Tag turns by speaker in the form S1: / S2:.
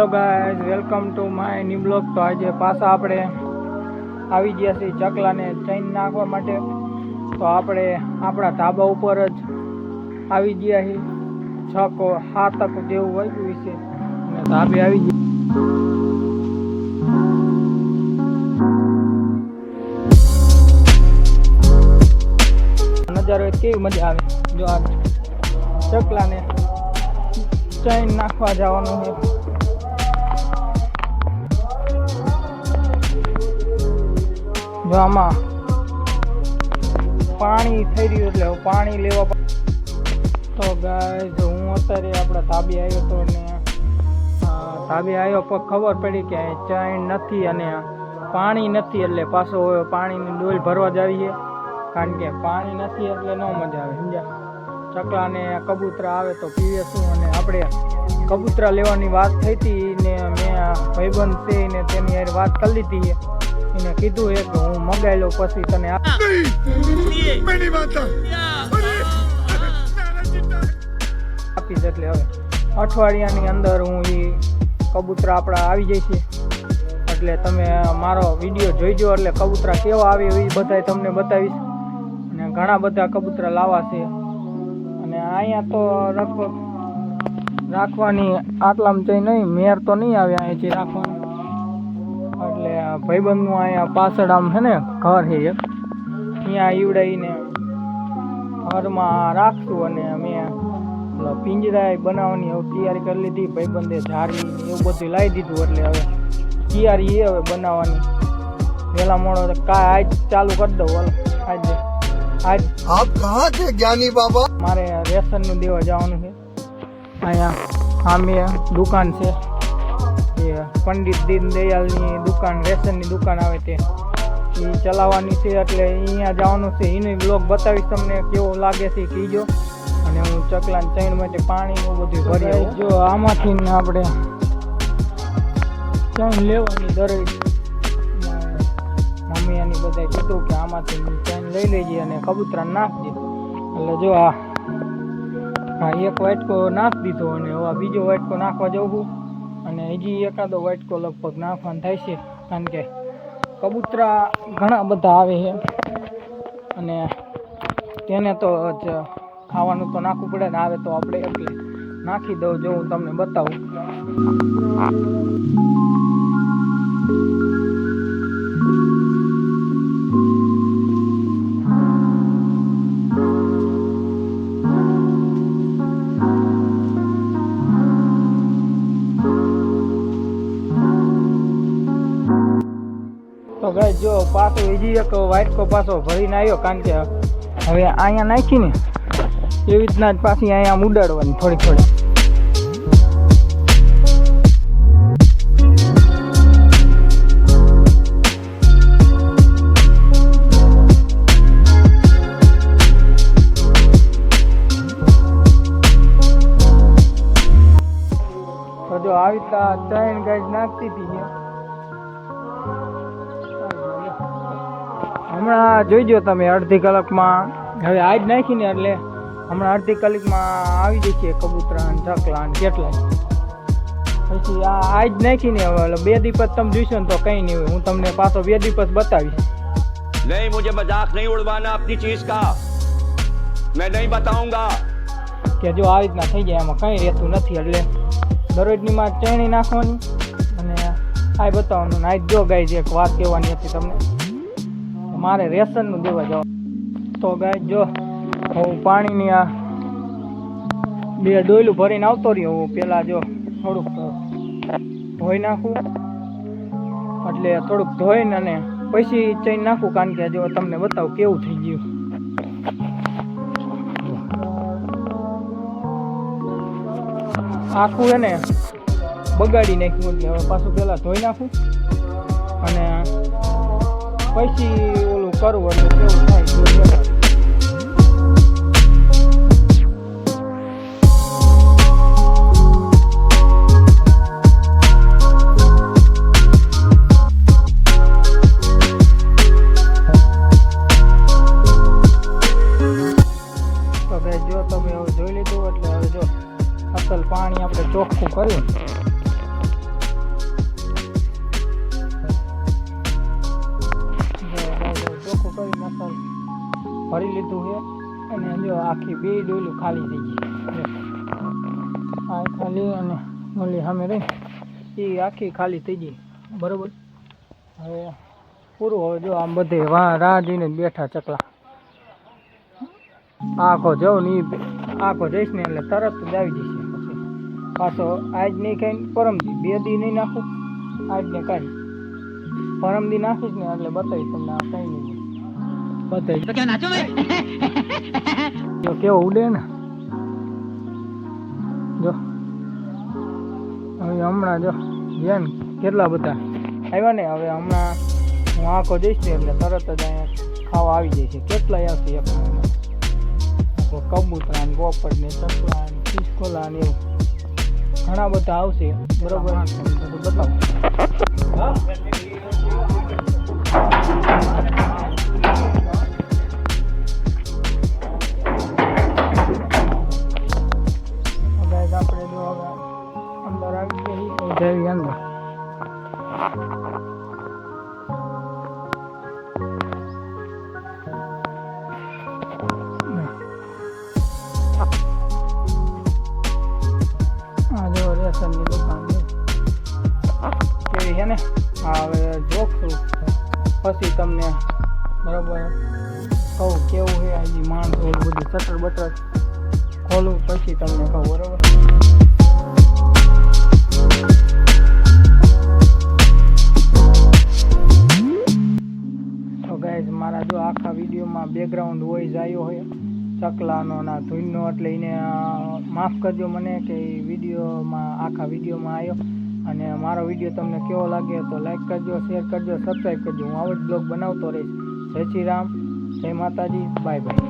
S1: Hello guys welcome to my new blog તો આજે પાછા આપણે આવી ગયા છીએ ચકલાને ચૈન નાખવા માટે. તો આપણે આપણા ધાબા ઉપર જ આવી ગયા છીએ. છકો હાથક જેવું વાગ્યું છે. અને ધાબે આવી ગયા. નજારો કેવી મજા આવે. જો આ ચકલાને ચૈન નાખવા જવાનું છે. જો પાણી થઈ રહ્યું એટલે પાણી લેવા તો ગાય જો હું અત્યારે આપણા ધાબે આવ્યો તો ને તાબી આવ્યો પણ ખબર પડી કે ચૈન નથી અને પાણી નથી એટલે પાછો પાણીની ડોલ ભરવા જાવીએ કારણ કે પાણી નથી એટલે ન મજા આવે, સમજ્યા? ચકલાને કબૂતરા આવે તો પીવે શું? અને આપણે કબૂતરા લેવાની વાત થઈ હતી ને મેં ભાઈબંધ છે ને તેની વાત કરી લીધી એને કીધું એ કે હું. મગાઈ લઉં પછી તને આપીશ એટલે હવે. અઠવાડિયાની અંદર હું એ કબૂતરા આપણા આવી જાય છે. એટલે તમે મારો વીડિયો જોઈજો એટલે કબૂતરા કેવા આવે એ બધાય તમને બતાવીશ. અને ઘણા બધા કબૂતરા લાવા છે. અને અહીંયા તો લગભગ રાખવાની આટલામાં જઈ નહીં મેર તો નહીં આવે અહીંયા જે રાખવાની. એટલે ભાઈબંધનું અહીંયા પાછળ આમ છે ને ઘર છે એક. ત્યાં ઈવડાવીને ઘરમાં રાખશું અને અમે પિંજરાએ બનાવવાની હવે તૈયારી કરી લીધી. ભાઈબંધે ઝાડી એવું બધું લાવી દીધું એટલે હવે તૈયારી એ હવે બનાવવાની. પેલા મોડો કાંઈ આજ ચાલુ કરી દઉં હાલ. આજ આજ
S2: આપ કહા છે જ્ઞાની બાબા?
S1: મારે રેશનનું દેવા જવાનું છે. અહીંયા સામે દુકાન છે. પંડિત દીનદયાલની દુકાન રેશનની દુકાન આવે તે. એ ચલાવવાની છે એટલે અહીંયા જવાનું છે. એનો બ્લોગ બતાવીશ તમને કેવો લાગે છે કીજો અને હું ચકલાને ચૈણ માટે પાણી બધું ભરી આવું. જો આમાંથી આપણે ચૈણ લેવાની દરેક. મમ્મી એની બધાએ કીધું કે આમાંથી ચૈન લઈ લેજે અને કબૂતરા નાખજે એટલે જો આ એક વાટકો નાખી દીધો અને હવે બીજો વાટકો નાખવા જવું અને હજી એકાદો વાટકો લગભગ નાખવાનું થાય છે, કારણ કે કબૂતરા ઘણા બધા આવે છે. અને તેને તો જ ખાવાનું તો નાખવું પડે ને આવે તો આપણે એટલે નાખી દઉં જો હું તમને બતાવું. પાછો હજી એક વાટકો પાછો ભરીને આવ્યો, કારણ કે હવે અહીંયા નાખીને એવી રીતના જ પાછી અહીંયા ઉડાડવાની થોડી થોડી. આવી ત્રણ ગાઈડ નાખતી હતી હમણાં જોઈ દો તમે અડધી કલાકમાં. હવે આજ નાખીને એટલે હમણાં અડધી કલાકમાં આવી જશે કબૂતરા ઢકલા કેટલા પછી આ આજ નાખીને હવે એટલે બે દિવસ તમે જોઈશો ને તો કંઈ નહીં હોય. હું તમને પાછો બે દિવસ બતાવીશ.
S3: નહીં મુજે મજાક નહીં ઉડવાના આપની ચીજ કા? મેં નહીં બતાઉંગા.
S1: કે જો આવી રીતના થઈ જાય એમાં કંઈ રહેતું નથી એટલે દરરોજની માં ચણી નાખવાની અને આ બતાવવાનું. નાઈ જો ગાઈ એક વાત કહેવાની હતી તમને. મારે રેશનનું દેવા જવાનું. તો ગાય, જો, હું પાણીની આ બે ડોયલું ભરીને આવતો રહ્યો, હું પહેલાં જો થોડુંક ધોઈ નાખું. એટલે થોડુંક ધોઈને અને પછી ચઈને નાખું, કારણ કે જો તમને બતાવું કેવું થઈ ગયું. આખું એને બગાડી નાખ્યું, એટલે હવે પાછું પહેલાં ધોઈ નાખું. અને પછી ઓલું કરવું એટલે કેવું થાય ખાધું છે. અને જો આખી બે ડોલું ખાલી થઈ ગઈ. આ ખાલી અને ઓલી સામે રહી. એ આખી ખાલી થઈ ગઈ. બરોબર? હવે પૂરું હવે જો આમ બધે વાહ રાહ જોઈને બેઠા ચકલા. આખો જવું ને આખો જઈશ ને એટલે તરત જ આવી જશે પછી. પાછો આજ નહીં ખાઈને પરમદી બે દી નહીં નાખું. આજ ને કાંઈ. પરમદી નાખીશ ને એટલે બતાવીશ તમને આ કંઈ નહીં. તો નાચો કેવો ઉડે ને. જો. હવે હમણાં જો કેટલા બધા આવ્યા ને હવે હમણાં હું આંખો જઈશ ને એટલે તરત જ અહીંયા ખાવા આવી જાય છે. કેટલા આવશે એક કબૂતરા ને પોપટ ને ચકલા ને ખિસકોલા ને એવું. ઘણા બધા આવશે. બરોબર? જઈએ અંદર રેશનની દુકાન કેવી છે હવે જોખશું પછી તમને બરાબર કહું કેવું છે હજી માણસો બધું ચટર બટર ખોલું પછી તમને કહું બરાબર આખા વિડીયોમાં બેકગ્રાઉન્ડ વોઇસ આવ્યો હોય. ચકલાનો ના ધૂનનો, એટલે એને માફ કરજો મને કે એ વિડીયોમાં, આખા વિડીયોમાં આવ્યો અને મારો વીડિયો તમને કેવો લાગે તો લાઈક કરજો શેર કરજો સબસ્ક્રાઈબ કરજો. હું આવો જ બ્લોગ બનાવતો રહીશ. જય શ્રી રામ. જય માતાજી. Bye bye